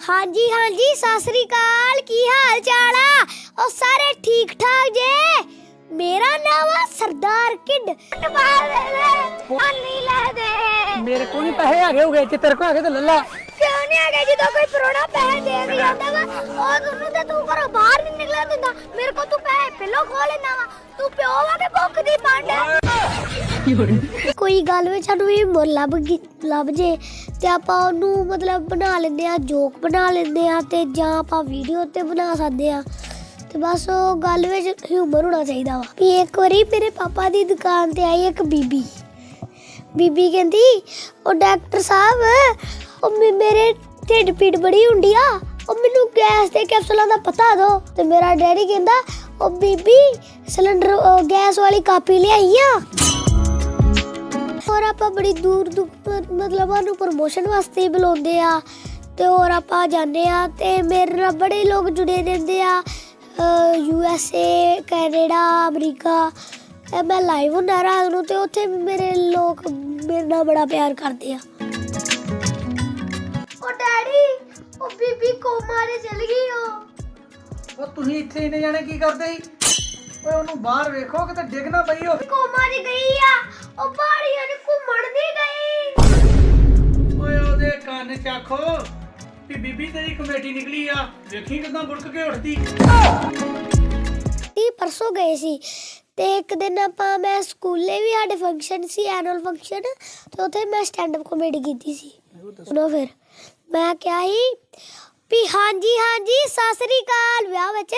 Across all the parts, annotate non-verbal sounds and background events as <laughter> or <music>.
ਹਾਂਜੀ ਹਾਂਜੀ ਸਤਿ ਸ੍ਰੀ ਅਕਾਲ। ਕੀ ਹਾਲ ਚਾਲ ਆ? ਉਹ ਸਾਰੇ ਠੀਕ ਠਾਕ ਜੇ? ਮੇਰਾ ਨਾਮ ਆ ਸਰਦਾਰ ਕਿਡ। ਨਹੀਂ ਲੈ ਦੇ। ਮੇਰੇ ਕੋਲ ਨਹੀਂ ਪੈਸੇ ਹੈਗੇ ਹੋਗੇ ਜੇ ਤੇਰੇ ਕੋਲ ਹੈਗੇ ਤਾਂ ਲੈ ਲਾ। ਕਿਉਂ ਨਹੀਂ ਆ ਗਏ ਜਦੋਂ ਕੋਈ ਪਰੋਣਾ ਪੈਸੇ ਦੇ ਕੇ ਜਾਂਦਾ ਵਾ ਉਹ ਤੁਹਾਨੂੰ ਤੇ ਤੂੰ ਘਰੋਂ ਬਾਹਰ ਨਹੀਂ ਨਿਕਲਣ ਦਿੰਦਾ। ਮੇਰੇ ਕੋਲ ਤੂੰ ਪੈਸੇ ਪਹਿਲੋਂ ਖੋ ਲੈਣਾ ਵਾ। ਤੂੰ ਪਿਓ ਵਾ ਕੇ ਭੁੱਖ ਦੀ ਪੰਡ ਕੋਈ ਗੱਲ ਵਿੱਚ ਸਾਨੂੰ ਵੀ ਮੁੱਲ ਲੱਭ ਗਈ- ਲੱਭ ਜੇ। ਤੇ ਆਪਾਂ ਉਹਨੂੰ ਮਤਲਬ ਬਣਾ ਲੈਂਦੇ ਆ ਜੋਕ ਬਣਾ ਲੈਂਦੇ ਆ ਤੇ ਜਾਂ ਆਪਾਂ ਵੀਡੀਓ ਤੇ ਬਣਾ ਸਕਦੇ ਆ ਤੇ ਬਸ ਉਹ ਗੱਲ ਵਿੱਚ ਹਿਊਮਰ ਹੋਣਾ ਚਾਹੀਦਾ ਵਾ। ਵੀ ਇੱਕ ਵਾਰੀ ਮੇਰੇ ਪਾਪਾ ਦੀ ਦੁਕਾਨ ਤੇ ਆਈ ਇੱਕ ਬੀਬੀ। ਬੀਬੀ ਕਹਿੰਦੀ, ਉਹ ਡਾਕਟਰ ਸਾਹਿਬ, ਉਹ ਮੇਰੇ ਢਿੱਡ ਪੀੜ ਬੜੀ ਹੁੰਦੀ ਆ। ਉਹ ਮੈਨੂੰ ਗੈਸ ਦੇ ਕੈਪਸੂਲਾਂ ਦਾ ਪਤਾ ਦਿਓ ਤੇ ਮੇਰਾ ਡੈਡੀ ਕਹਿੰਦਾ, ਉਹ ਬੀਬੀ ਸਿਲੰਡਰ ਗੈਸ ਵਾਲੀ ਕਾਪੀ ਲਿਆਈ ਆ। ਹੋਰ ਆਪਾਂ ਬੜੀ ਦੂਰ ਦੂਰ ਪ- ਮਤਲਬ ਉਹਨੂੰ ਪ੍ਰਮੋਸ਼ਨ ਵਾਸਤੇ ਹੀ ਬੁਲਾਉਂਦੇ ਆ ਤੇ ਹੋਰ ਆਪਾਂ ਜਾਂਦੇ ਆ ਤੇ ਮੇਰੇ ਨਾਲ ਬੜੇ ਲੋਕ ਜੁੜੇ ਰਹਿੰਦੇ ਆ U S A Canada America ਇਹ ਮੈਂ ਲਾਈਵ ਹੁੰਦਾ ਰਾਤ ਨੂੰ ਤੇ ਉੱਥੇ ਵੀ ਮੇਰੇ ਲੋਕ ਮੇਰੇ ਨਾਲ ਬੜਾ ਪਿਆਰ ਕਰਦੇ ਆ। ਉਹ ਡੈਡੀ ਉਹ ਬੀਬੀ ਕੋਮਾ ਦੇ ਚਲ ਗਈ ਉਹ ਉਹ ਤੁਸੀਂ ਇੱਥੇ ਇਹਨੇ ਜਾਣੇ ਕੀ ਕਰਦੇ ਸੀ? ਓਏ ਉਹਨੂੰ ਬਾਹਰ ਵੇਖੋ ਕਿਤੇ ਡਿੱਗ ਨਾ ਪਈ ਹੋਵੇ ਕੋਮਾ ਦੀ ਗਈ ਆ ਉਹ ਪਹਾੜੀਆਂ ਨੇ ਨਹੀਂ ਗਈ ਓਏ ਉਹਦੇ ਕੰਨ ਚੱਖੋ ਵੀ ਬੀਬੀ ਤੇਰੀ ਕਮੇਟੀ ਨਿਕਲੀ ਆ। ਵੇਖੀ ਕਿਦਾਂ ਬੁੜਕ ਕੇ ਉੱਠਦੀ। ਇਹ ਪਰਸੋਂ ਗਏ ਸੀ ਤੇ ਇੱਕ ਦਿਨ ਆਪਾਂ ਮੈਂ ਸਕੂਲੇ ਵੀ ਸਾਡੇ ਫੰਕਸ਼ਨ ਸੀ ਐਨੂਅਲ ਫੰਕਸ਼ਨ ਤੇ ਉੱਥੇ ਮੈਂ ਸਟੈਂਡ ਅਪ ਕਾਮੇਡੀ ਕੀਤੀ ਸੀ। ਸੁਣੋ ਫਿਰ। ਮੈਂ ਕਿਹਾ ਸੀ ਵੀ ਹਾਂਜੀ ਹਾਂਜੀ ਸਤਿ ਸ੍ਰੀ ਅਕਾਲ ਵਿਆਹ ਵਿੱਚ।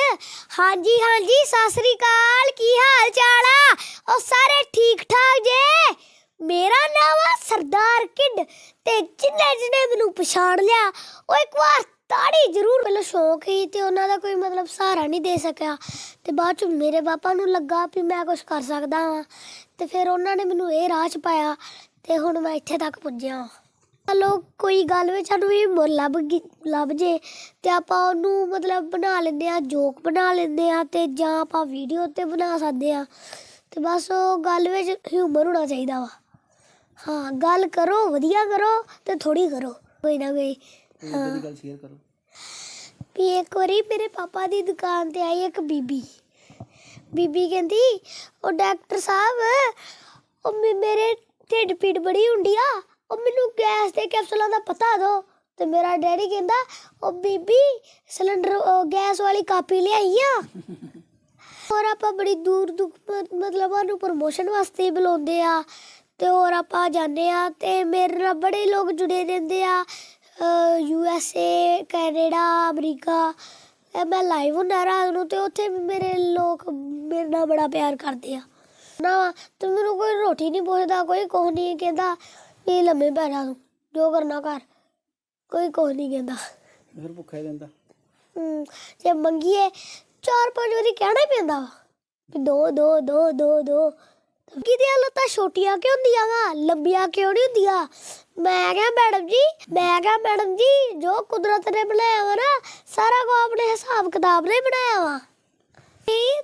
ਹਾਂਜੀ ਹਾਂਜੀ ਸਤਿ ਸ੍ਰੀ ਅਕਾਲ ਕੀ ਹਾਲ ਚਾਲ ਆ? ਉਹ ਸਾਰੇ ਠੀਕ ਠਾਕ ਜੇ? ਮੇਰਾ ਨਾਮ ਆ ਸਰਦਾਰ ਕਿੱਡ ਤੇ ਜਿੰਨੇ ਜਿੰਨੇ ਮੈਨੂੰ ਪਛਾਣ ਲਿਆ, ਉਹ ਇੱਕ ਵਾਰ ਤਾੜੀ ਜ਼ਰੂਰ ਪਹਿਲਾਂ ਸ਼ੌਂਕ ਹੀ ਤੇ ਉਹਨਾਂ ਦਾ ਕੋਈ ਮਤਲਬ ਸਹਾਰਾ ਨਹੀਂ ਦੇ ਸਕਿਆ। ਤੇ ਬਾਅਦ ਚ ਮੇਰੇ ਪਾਪਾ ਨੂੰ ਲੱਗਾ ਵੀ ਮੈਂ ਕੁਝ ਕਰ ਸਕਦਾ ਹਾਂ ਤੇ ਫਿਰ ਉਹਨਾਂ ਨੇ ਮੈਨੂੰ ਇਹ ਰਾਹ ਚ ਪਾਇਆ ਤੇ ਹੁਣ ਮੈਂ ਇੱਥੇ ਤੱਕ ਪੁੱਜਿਆ ਹਾਂ ਚਲੋ ਕੋਈ ਗੱਲ ਵਿੱਚ ਸਾਨੂੰ ਵੀ ਲੱਭ ਗਈ- ਲੱਭ ਜੇ ਤੇ ਆਪਾਂ ਉਹਨੂੰ ਮਤਲਬ ਬਣਾ ਲੈਂਦੇ ਆ ਜੋਕ ਬਣਾ ਲੈਂਦੇ ਆ ਤੇ ਜਾਂ ਆਪਾਂ ਵੀਡੀਓ ਤੇ ਬਣਾ ਸਕਦੇ ਆ ਤੇ ਬਸ ਉਹ ਗੱਲ ਵਿੱਚ ਹਿਊਮਰ ਹੋਣਾ ਚਾਹੀਦਾ ਵਾ। ਹਾਂ ਗੱਲ ਕਰੋ ਵਧੀਆ ਕਰੋ ਤੇ ਥੋੜੀ ਕਰੋ ਕੋਈ ਨਾ ਕੋਈ। ਹਾਂ। ਗੱਲ ਸ਼ੇਅਰ ਕਰੋ। ਵੀ ਇੱਕ ਵਾਰੀ ਮੇਰੇ ਪਾਪਾ ਦੀ ਦੁਕਾਨ ਤੇ ਆਈ ਇੱਕ ਬੀਬੀ। ਬੀਬੀ ਕਹਿੰਦੀ ਉਹ ਡਾਕਟਰ ਸਾਹਿਬ ਉਹ ਮੇ- ਮੇਰੇ ਢਿੱਡ ਪੀੜ ਬੜੀ ਹੁੰਦੀ ਆ ਉਹ ਮੈਨੂੰ ਗੈਸ ਦੇ ਕੈਪਸੂਲਾਂ ਦਾ ਪਤਾ ਦਿਓ ਤੇ ਮੇਰਾ ਡੈਡੀ ਕਹਿੰਦਾ ਉਹ ਬੀਬੀ ਸਿਲੰਡਰ ਉਹ ਗੈਸ ਵਾਲੀ ਕਾਪੀ ਲਿਆਈ ਆ। <laughs> ਹੋਰ ਆਪਾਂ ਬੜੀ ਦੂਰ ਦੂਰ ਮਤਲਬ ਉਹਨੂੰ ਪ੍ਰਮੋਸ਼ਨ ਵਾਸਤੇ ਹੀ ਬੁਲਾਉਂਦੇ ਆ। ਤੇ ਹੋਰ ਆਪਾਂ ਜਾਂਦੇ ਆ ਤੇ ਮੇਰੇ ਨਾਲ ਬੜੇ ਲੋਕ ਜੁੜੇ ਰਹਿੰਦੇ ਆ U S A Canada America ਮੈਂ ਲਾਈਵ ਹੁੰਦਾ ਰਾਤ ਨੂੰ ਤੇ ਉੱਥੇ ਵੀ ਮੇਰੇ ਲੋਕ ਮੇਰੇ ਨਾਲ ਬੜਾ ਪਿਆਰ ਕਰਦੇ ਆ। ਨਾ ਤੇ ਮੈਨੂੰ ਕੋਈ ਰੋਟੀ ਨਹੀਂ ਪੁੱਛਦਾ ਕੋਈ ਕੁਛ ਨਹੀਂ ਕਹਿੰਦਾ ਵੀ ਲੰਮੇ ਪੈ ਜਾ ਤੂੰ ਜੋ ਕਰਨਾ ਕਰ। ਕੋਈ ਕੁਛ ਨਹੀਂ ਕਹਿੰਦਾ। ਫਿਰ ਭੁੱਖਾ ਹੀ ਦਿੰਦਾ ਹਮ, ਜੇ ਮੰਗੀਏ ਚਾਰ ਪੰਜ ਵਾਰੀ ਕਹਿਣਾ ਹੀ ਪੈਂਦਾ ਵੀ ਦੋ ਦੋ ਦੋ ਦੋ ਦੋ। ਕਿਹਦੀਆਂ ਲੱਤਾਂ ਛੋਟੀਆਂ ਕਿਉਂ ਹੁੰਦੀਆਂ ਵਾ? ਲੰਬੀਆਂ ਕਿਉਂ ਨਹੀਂ ਹੁੰਦੀਆਂ? ਮੈਂ ਕਿਹਾ, ਮੈਡਮ ਜੀ, ਮੈਂ ਕਿਹਾ, ਮੈਡਮ ਜੀ, ਜੋ ਕੁਦਰਤ ਨੇ ਬਣਾਇਆ ਵਾ ਨਾ, ਸਾਰਾ ਕੋ ਆਪਣੇ ਹਿਸਾਬ ਕਿਤਾਬ ਨੇ ਬਣਾਇਆ ਵਾ।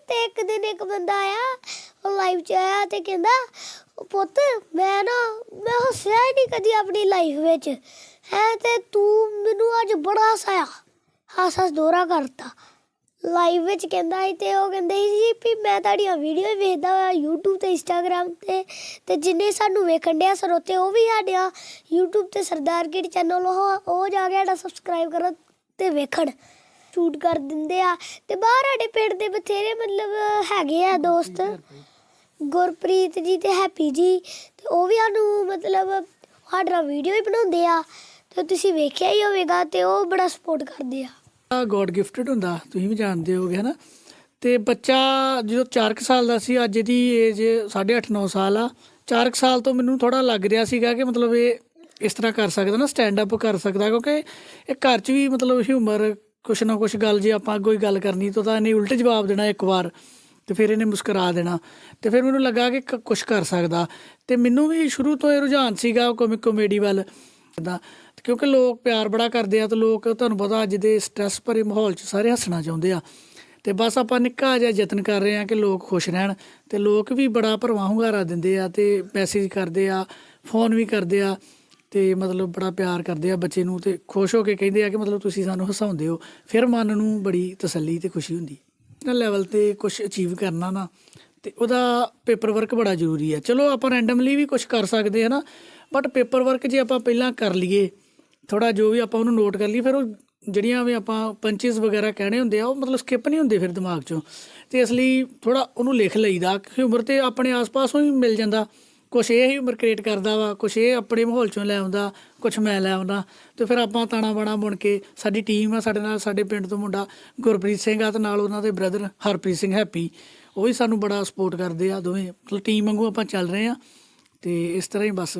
ਤੇ ਇੱਕ ਦਿਨ ਇੱਕ ਬੰਦਾ ਆਇਆ, ਉਹ ਲਾਈਵ ਚ ਆਇਆ ਤੇ ਕਹਿੰਦਾ ਪੁੱਤ, ਮੈਂ ਨਾ, ਮੈਂ ਹੱਸਿਆ ਹੀ ਨਹੀਂ ਕਦੀ ਆਪਣੀ ਲਾਈਫ ਵਿੱਚ। ਹੈ, ਤੇ ਤੂੰ ਮੈਨੂੰ ਅੱਜ ਬੜਾ ਹਸਾਇਆ। ਹੱਸ ਹੱਸ ਦੋਰਾ ਕਰਤਾ। ਲਾਈਵ ਵਿੱਚ ਕਹਿੰਦਾ ਸੀ ਤੇ ਉਹ ਕਹਿੰਦੇ ਸੀ ਜੀ ਵੀ ਮੈਂ ਤੁਹਾਡੀਆਂ ਵੀਡੀਓ ਵੇਖਦਾ ਹਾਂ YouTube ਤੇ Instagram ਤੇ ਤੇ ਜਿੰਨੇ ਸਾਨੂੰ ਵੇਖਣ ਡਿਆ ਸਰੋਤੇ ਉਹ ਵੀ ਸਾਡਿਆਂ YouTube ਤੇ ਸਰਦਾਰ ਕਿਡ ਚੈਨਲ ਉਹ ਉਹ ਜਾ ਕੇ ਸਾਡਾ ਸਬਸਕ੍ਰਾਈਬ ਕਰੋ ਤੇ ਵੇਖਣ ਸ਼ੂਟ ਕਰ ਦਿੰਦੇ ਆ। ਤੇ ਬਾਹਰ ਸਾਡੇ ਪਿੰਡ ਦੇ ਬਥੇਰੇ ਮਤਲਬ ਹੈਗੇ ਆ ਦੋਸਤ। ਗੁਰਪ੍ਰੀਤ ਜੀ ਤੇ ਹੈਪੀ ਜੀ, ਤੇ ਉਹ ਵੀ ਸਾਨੂੰ ਮਤਲਬ ਸਾਡਾ ਵੀਡੀਓ ਵੀ ਬਣਾਉਂਦੇ ਆ। ਤੇ ਤੁਸੀਂ ਵੇਖਿਆ ਹੀ ਹੋਵੇਗਾ ਤੇ ਉਹ ਬੜਾ ਸਪੋਰਟ ਕਰਦੇ ਆ। ਗੋਡ ਗਿਫਟਡ ਹੁੰਦਾ, ਤੁਸੀਂ ਵੀ ਜਾਣਦੇ ਹੋਗੇ ਹਨਾ? ਤੇ ਬੱਚਾ ਜਦੋਂ 4 ਸਾਲ ਦਾ ਸੀ, ਅੱਜ ਇਹਦੀ ਏਜ 8.5 9 ਸਾਲ ਆ। 4 ਸਾਲ ਤੋਂ ਮੈਨੂੰ ਥੋੜਾ ਲੱਗ ਰਿਹਾ ਸੀਗਾ ਕਿ ਮਤਲਬ ਇਹ ਇਸ ਤਰ੍ਹਾਂ ਕਰ ਸਕਦਾ ਨਾ ਸਟੈਂਡ ਅਪ ਕਰ ਸਕਦਾ, ਕਿਉਂਕਿ ਇਹ ਘਰ 'ਚ ਵੀ ਮਤਲਬ ਹਿਊਮਰ ਕੁਛ ਨਾ ਕੁਛ ਗੱਲ ਜੇ ਆਪਾਂ ਕੋਈ ਗੱਲ ਕਰਨੀ, ਤਾਂ ਇਹਨੇ ਉਲਟ ਜਵਾਬ ਦੇਣਾ ਇੱਕ ਵਾਰ, ਤੇ ਫਿਰ ਇਹਨੇ ਮੁਸਕਰਾ ਦੇਣਾ। ਤੇ ਫਿਰ ਮੈਨੂੰ ਲੱਗਾ ਕਿ ਕ- ਕੁਛ ਕਰ ਸਕਦਾ। ਤੇ ਮੈਨੂੰ ਵੀ ਸ਼ੁਰੂ ਤੋਂ ਇਹ ਰੁਝਾਨ ਸੀਗਾ ਕੋਮਿਕ ਕਾਮੇਡੀ ਵੱਲ। ਦਾ। ਕਿਉਂਕਿ ਲੋਕ ਪਿਆਰ ਬੜਾ ਕਰਦੇ ਆ ਤੇ ਲੋਕ ਤੁਹਾਨੂੰ ਪਤਾ ਅੱਜ ਦੇ ਸਟ੍ਰੈਸ ਭਰੇ ਮਾਹੌਲ 'ਚ ਸਾਰੇ ਹੱਸਣਾ ਚਾਹੁੰਦੇ ਆ। ਤੇ ਬਸ ਆਪਾਂ ਨਿੱਕਾ ਜਿਹਾ ਯਤਨ ਕਰ ਰਹੇ ਆ ਕਿ ਲੋਕ ਖੁਸ਼ ਰਹਿਣ ਤੇ ਲੋਕ ਵੀ ਬੜਾ ਭਰਵਾਂ ਹੁੰਗਾਰਾ ਦਿੰਦੇ ਆ ਤੇ ਮੈਸੇਜ ਕਰਦੇ ਆ ਫੋਨ ਵੀ ਕਰਦੇ ਆ ਤੇ ਮਤਲਬ ਬੜਾ ਪਿਆਰ ਕਰਦੇ ਆ ਬੱਚੇ ਨੂੰ ਤੇ ਖੁਸ਼ ਹੋ ਕੇ ਕਹਿੰਦੇ ਆ ਕਿ ਮਤਲਬ ਤੁਸੀਂ ਸਾਨੂੰ ਹਸਾਉਂਦੇ ਹੋ। ਫਿਰ ਮਨ ਨੂੰ ਬੜੀ ਤਸੱਲੀ ਤੇ ਖੁਸ਼ੀ ਹੁੰਦੀ। ਲੈਵਲ ਤੇ ਕੁਝ ਅਚੀਵ ਕਰਨਾ ਨਾ। ਤੇ ਉਹਦਾ ਪੇਪਰ ਵਰਕ ਬੜਾ ਜ਼ਰੂਰੀ ਹੈ। ਚਲੋ, ਆਪਾਂ ਰੈਂਡਮਲੀ ਵੀ ਕੁਝ ਕਰ ਸਕਦੇ ਹਾਂ ਨਾ ਬਟ ਪੇਪਰ ਵਰਕ ਜੇ ਆਪਾਂ ਪਹਿਲਾਂ ਕਰ ਲਈਏ ਥੋੜਾ ਜੋ ਵੀ ਆਪਾਂ ਉਹਨੂੰ ਨੋਟ ਕਰ ਲਈਏ, ਫਿਰ ਉਹ ਜਿਹੜੀਆਂ ਵੀ ਆਪਾਂ ਪੰਚਸ ਵਗੈਰਾ ਕਹਿਣੇ ਹੁੰਦੇ ਆ, ਉਹ ਮਤਲਬ ਸਕਿਪ ਨਹੀਂ ਹੁੰਦੇ ਫਿਰ ਦਿਮਾਗ ਚੋਂ। ਤੇ ਇਸ ਲਈ ਥੋੜਾ ਉਹਨੂੰ ਲਿਖ ਲਈਦਾ ਹਿਊਮਰ ਤੇ ਆਪਣੇ ਆਸ-ਪਾਸੋਂ ਹੀ ਮਿਲ ਜਾਂਦਾ। ਕੁਛ ਇਹ ਹਿਊਮਰ ਕ੍ਰੀਏਟ ਕਰਦਾ ਵਾ, ਕੁਛ ਇਹ ਆਪਣੇ ਮਾਹੌਲ ਚੋਂ ਲੈ ਆਉਂਦਾ, ਕੁਛ ਮੈਂ ਲੈ ਆਉਂਦਾ। ਤੇ ਫਿਰ ਆਪਾਂ ਤਾਣਾ ਬਾਣਾ ਬੁਣ ਕੇ, ਸਾਡੀ ਟੀਮ ਆ ਸਾਡੇ ਨਾਲ, ਸਾਡੇ ਪਿੰਡ ਤੋਂ ਮੁੰਡਾ ਗੁਰਪ੍ਰੀਤ ਸਿੰਘ ਆ ਤੇ ਨਾਲ ਉਹਨਾਂ ਦੇ ਬ੍ਰਦਰ ਹਰਪ੍ਰੀਤ ਸਿੰਘ ਹੈਪੀ। ਉਹ ਵੀ ਸਾਨੂੰ ਬੜਾ ਸਪੋਰਟ ਕਰਦੇ ਆ ਦੋਵੇਂ। ਮਤਲਬ ਟੀਮ ਵਾਂਗੂ ਆਪਾਂ ਚੱਲ ਰਹੇ ਆ ਤੇ ਇਸ ਤਰ੍ਹਾਂ ਹੀ ਬਸ